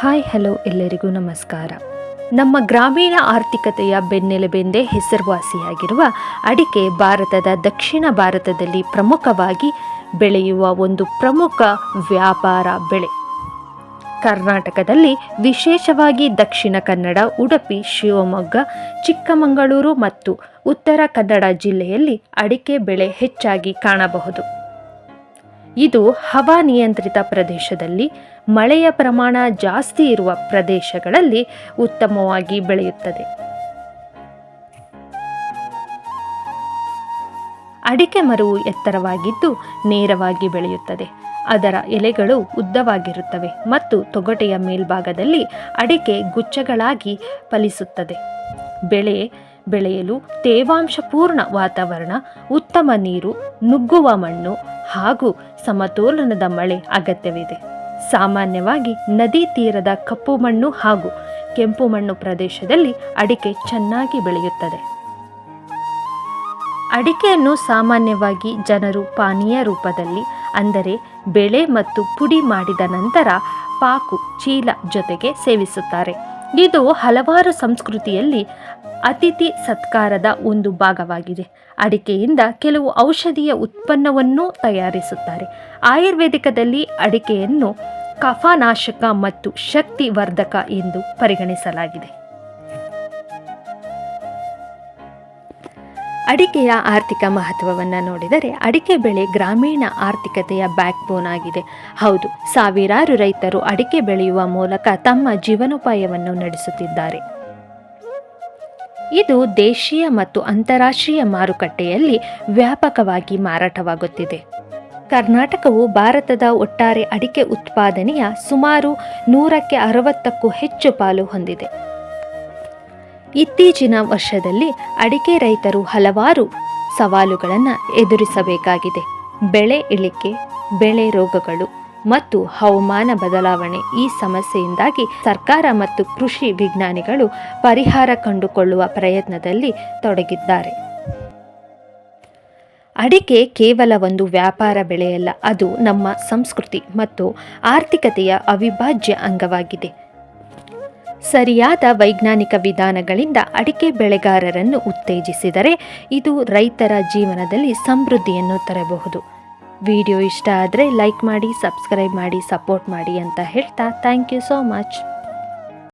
Hi, hello ಎಲ್ಲರಿಗೂ ನಮಸ್ಕಾರ. ನಮ್ಮ ಗ್ರಾಮೀಣ ಆರ್ಥಿಕತೆಯ ಬೆನ್ನೆಲುಬೆಂದೇ ಹೆಸರುವಾಸಿಯಾಗಿರುವ ಅಡಿಕೆ ಭಾರತದ ದಕ್ಷಿಣ ಭಾರತದಲ್ಲಿ ಪ್ರಮುಖವಾಗಿ ಬೆಳೆಯುವ ಒಂದು ಪ್ರಮುಖ ವ್ಯಾಪಾರ ಬೆಳೆ. ಕರ್ನಾಟಕದಲ್ಲಿ ವಿಶೇಷವಾಗಿ ದಕ್ಷಿಣ ಕನ್ನಡ, ಉಡುಪಿ, ಶಿವಮೊಗ್ಗ, ಚಿಕ್ಕಮಗಳೂರು ಮತ್ತು ಉತ್ತರ ಕನ್ನಡ ಜಿಲ್ಲೆಯಲ್ಲಿ ಅಡಿಕೆ ಬೆಳೆ ಹೆಚ್ಚಾಗಿ ಕಾಣಬಹುದು. ಇದು ಹವಾನಿಯಂತ್ರಿತ ಪ್ರದೇಶದಲ್ಲಿ ಮಳೆಯ ಪ್ರಮಾಣ ಜಾಸ್ತಿ ಇರುವ ಪ್ರದೇಶಗಳಲ್ಲಿ ಉತ್ತಮವಾಗಿ ಬೆಳೆಯುತ್ತದೆ. ಅಡಿಕೆ ಮರವು ಎತ್ತರವಾಗಿದ್ದು ನೇರವಾಗಿ ಬೆಳೆಯುತ್ತದೆ. ಅದರ ಎಲೆಗಳು ಉದ್ದವಾಗಿರುತ್ತವೆ ಮತ್ತು ತೊಗಟೆಯ ಮೇಲ್ಭಾಗದಲ್ಲಿ ಅಡಿಕೆ ಗುಚ್ಛಗಳಾಗಿ ಫಲಿಸುತ್ತದೆ. ಬೆಳೆ ಬೆಳೆಯಲು ತೇವಾಂಶಪೂರ್ಣ ವಾತಾವರಣ, ಉತ್ತಮ ನೀರು, ನುಗ್ಗುವ ಮಣ್ಣು ಹಾಗೂ ಸಮತೋಲನದ ಮಳೆ ಅಗತ್ಯವಿದೆ. ಸಾಮಾನ್ಯವಾಗಿ ನದಿ ತೀರದ ಕಪ್ಪು ಮಣ್ಣು ಹಾಗೂ ಕೆಂಪು ಮಣ್ಣು ಪ್ರದೇಶದಲ್ಲಿ ಅಡಿಕೆ ಚೆನ್ನಾಗಿ ಬೆಳೆಯುತ್ತದೆ. ಅಡಿಕೆಯನ್ನು ಸಾಮಾನ್ಯವಾಗಿ ಜನರು ಪಾನೀಯ ರೂಪದಲ್ಲಿ, ಅಂದರೆ ಬೆಳೆ ಮತ್ತು ಪುಡಿ ಮಾಡಿದ ನಂತರ ಪಾಕು ಚೀಲ ಜೊತೆಗೆ ಸೇವಿಸುತ್ತಾರೆ. ಇದು ಹಲವಾರು ಸಂಸ್ಕೃತಿಯಲ್ಲಿ ಅತಿಥಿ ಸತ್ಕಾರದ ಒಂದು ಭಾಗವಾಗಿದೆ. ಅಡಿಕೆಯಿಂದ ಕೆಲವು ಔಷಧೀಯ ಉತ್ಪನ್ನವನ್ನು ತಯಾರಿಸುತ್ತಾರೆ. ಆಯುರ್ವೇದಿಕದಲ್ಲಿ ಅಡಿಕೆಯನ್ನು ಕಫನಾಶಕ ಮತ್ತು ಶಕ್ತಿವರ್ಧಕ ಎಂದು ಪರಿಗಣಿಸಲಾಗಿದೆ. ಅಡಿಕೆಯ ಆರ್ಥಿಕ ಮಹತ್ವವನ್ನು ನೋಡಿದರೆ ಅಡಿಕೆ ಬೆಳೆ ಗ್ರಾಮೀಣ ಆರ್ಥಿಕತೆಯ ಬ್ಯಾಕ್ ಬೋನ್ ಆಗಿದೆ. ಹೌದು, ಸಾವಿರಾರು ರೈತರು ಅಡಿಕೆ ಬೆಳೆಯುವ ಮೂಲಕ ತಮ್ಮ ಜೀವನೋಪಾಯವನ್ನು ನಡೆಸುತ್ತಿದ್ದಾರೆ. ಇದು ದೇಶೀಯ ಮತ್ತು ಅಂತಾರಾಷ್ಟ್ರೀಯ ಮಾರುಕಟ್ಟೆಯಲ್ಲಿ ವ್ಯಾಪಕವಾಗಿ ಮಾರಾಟವಾಗುತ್ತಿದೆ. ಕರ್ನಾಟಕವು ಭಾರತದ ಒಟ್ಟಾರೆ ಅಡಿಕೆ ಉತ್ಪಾದನೆಯ ಸುಮಾರು ನೂರಕ್ಕೆ ಅರವತ್ತಕ್ಕೂ ಹೆಚ್ಚು ಪಾಲು ಹೊಂದಿದೆ. ಇತ್ತೀಚಿನ ವರ್ಷದಲ್ಲಿ ಅಡಿಕೆ ರೈತರು ಹಲವಾರು ಸವಾಲುಗಳನ್ನು ಎದುರಿಸಬೇಕಾಗಿದೆ. ಬೆಳೆ ಇಳಿಕೆ, ಬೆಳೆ ರೋಗಗಳು ಮತ್ತು ಹವಾಮಾನ ಬದಲಾವಣೆ ಈ ಸಮಸ್ಯೆಯಿಂದಾಗಿ ಸರ್ಕಾರ ಮತ್ತು ಕೃಷಿ ವಿಜ್ಞಾನಿಗಳು ಪರಿಹಾರ ಕಂಡುಕೊಳ್ಳುವ ಪ್ರಯತ್ನದಲ್ಲಿ ತೊಡಗಿದ್ದಾರೆ. ಅಡಿಕೆ ಕೇವಲ ಒಂದು ವ್ಯಾಪಾರ ಬೆಳೆಯಲ್ಲ, ಅದು ನಮ್ಮ ಸಂಸ್ಕೃತಿ ಮತ್ತು ಆರ್ಥಿಕತೆಯ ಅವಿಭಾಜ್ಯ ಅಂಗವಾಗಿದೆ. ಸರಿಯಾದ ವೈಜ್ಞಾನಿಕ ವಿಧಾನಗಳಿಂದ ಅಡಿಕೆ ಬೆಳೆಗಾರರನ್ನು ಉತ್ತೇಜಿಸಿದರೆ ಇದು ರೈತರ ಜೀವನದಲ್ಲಿ ಸಮೃದ್ಧಿಯನ್ನು ತರಬಹುದು. ವಿಡಿಯೋ ಇಷ್ಟ ಆದರೆ ಲೈಕ್ ಮಾಡಿ, ಸಬ್ಸ್ಕ್ರೈಬ್ ಮಾಡಿ, ಸಪೋರ್ಟ್ ಮಾಡಿ ಅಂತ ಹೇಳ್ತಾ ಥ್ಯಾಂಕ್ ಯು ಸೋ ಮಚ್.